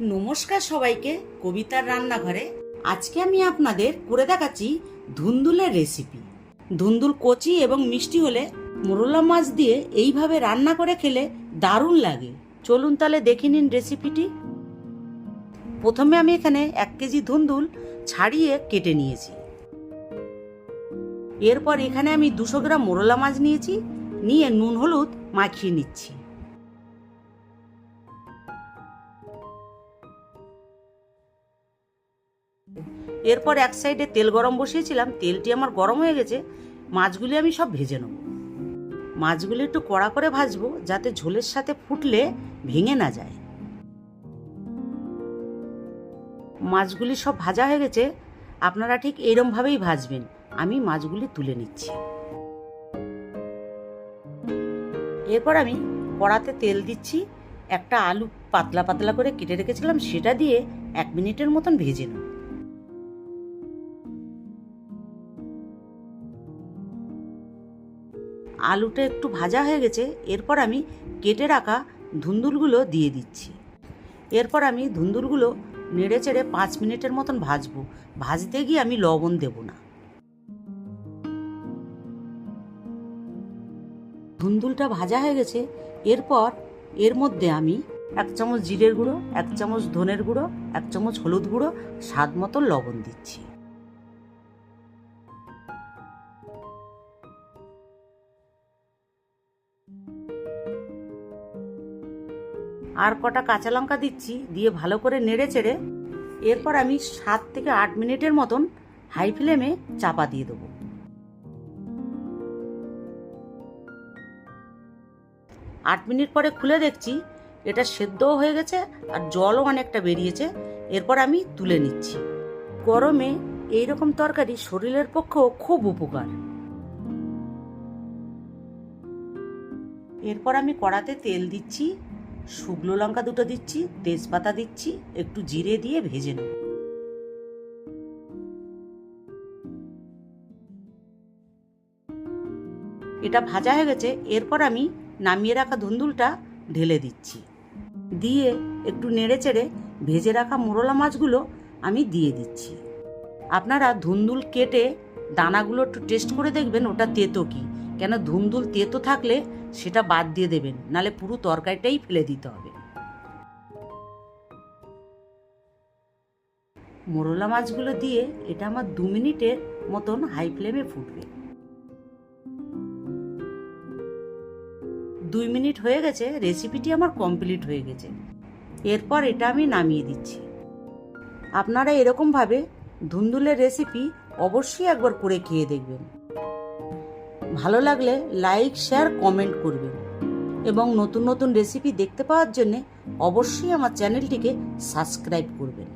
নমস্কার সবাইকে কবিতার রান্নাঘরে। আজকে আমি আপনাদের করে দেখাচ্ছি ধুন্দুলের রেসিপি। ধুন্দুল কচি এবং মিষ্টি হলে মোরলা মাছ দিয়ে এইভাবে রান্না করে খেলে দারুণ লাগে। চলুন তাহলে দেখে নিন রেসিপিটি। প্রথমে আমি এখানে এক কেজি ধুন্দুল ছাড়িয়ে কেটে নিয়েছি। এরপর এখানে আমি দুশো গ্রাম মোরলা মাছ নিয়েছি। নিয়ে নুন, হলুদ মাখিয়ে নিচ্ছি। এরপর এক সাইডে তেল গরম বসিয়েছিলাম, তেলটি আমার গরম হয়ে গেছে, মাছগুলি আমি সব ভেজে নেব। মাছগুলি একটু কড়া করে ভাজবো, যাতে ঝোলের সাথে ফুটলে ভেঙে না যায়। মাছগুলি সব ভাজা হয়ে গেছে, আপনারা ঠিক এরমভাবেই ভাজবেন, আমি মাছগুলি তুলে নিচ্ছি। এরপর আমি কড়াতে তেল দিচ্ছি, একটা আলু পাতলা পাতলা করে কেটে রেখেছিলাম, সেটা দিয়ে এক মিনিটের মতন ভেজে নেব। আলুটা একটু ভাজা হয়ে গেছে, এরপর আমি কেটে রাখা ধুন্দুলগুলো দিয়ে দিচ্ছি। এরপর আমি ধুন্দুলগুলো নেড়ে চেড়ে পাঁচ মিনিটের মতন ভাজবো। ভাজতে গিয়ে আমি লবণ দেব না। ধুন্দুলটা ভাজা হয়ে গেছে, এরপর এর মধ্যে আমি এক চামচ জিরের গুঁড়ো, এক চামচ ধনের গুঁড়ো, এক চামচ হলুদ গুঁড়ো, স্বাদ মতো লবণ দিচ্ছি। আর কটা কাঁচা লঙ্কা দিচ্ছি, দিয়ে ভালো করে নেড়ে চেড়ে এরপর আমি সাত থেকে আট মিনিটের মতন হাই ফ্লেমে চাপা দিয়ে দেবো। আট মিনিট পরে খুলে দেখছি এটা সেদ্ধও হয়ে গেছে আর জলও অনেকটা বেরিয়েছে। এরপর আমি তুলে নিচ্ছি। গরমে এই রকম তরকারি শরীরের পক্ষেও খুব উপকার। এরপর আমি কড়াতে তেল দিচ্ছি শুকনো লঙ্কা দুটো দিচ্ছি, তেজপাতা দিচ্ছি, একটু জিরে দিয়ে ভেজে নেব। এটা ভাজা হয়ে গেছে, এরপর আমি নামিয়ে রাখা ধুন্দুলটা ঢেলে দিচ্ছি। দিয়ে একটু নেড়ে চেড়ে ভেজে রাখা মোরলা মাছগুলো আমি দিয়ে দিচ্ছি। আপনারা ধুন্দুল কেটে দানাগুলো একটু টেস্ট করে দেখবেন, ওটা তেতো কি। কেন ধুন্দুল তেতো থাকলে সেটা বাদ দিয়ে দেবেন, নালে পুরো তরকারিটাই ফেলে দিতে হবে। মোরলা মাছগুলো দিয়ে এটা আমার দু মিনিটের মতন হাই ফ্লেমে ফুটবে। দুই মিনিট হয়ে গেছে, রেসিপিটি আমার কমপ্লিট হয়ে গেছে। এরপর এটা আমি নামিয়ে দিচ্ছি। আপনারা এরকমভাবে ধুন্দুলের রেসিপি অবশ্যই একবার করে খেয়ে দেখবেন। ভালো লাগলে লাইক শেয়ার কমেন্ট করবেন এবং নতুন নতুন রেসিপি দেখতে পাওয়ার জন্যে অবশ্যই আমার চ্যানেলটিকে সাবস্ক্রাইব করবেন।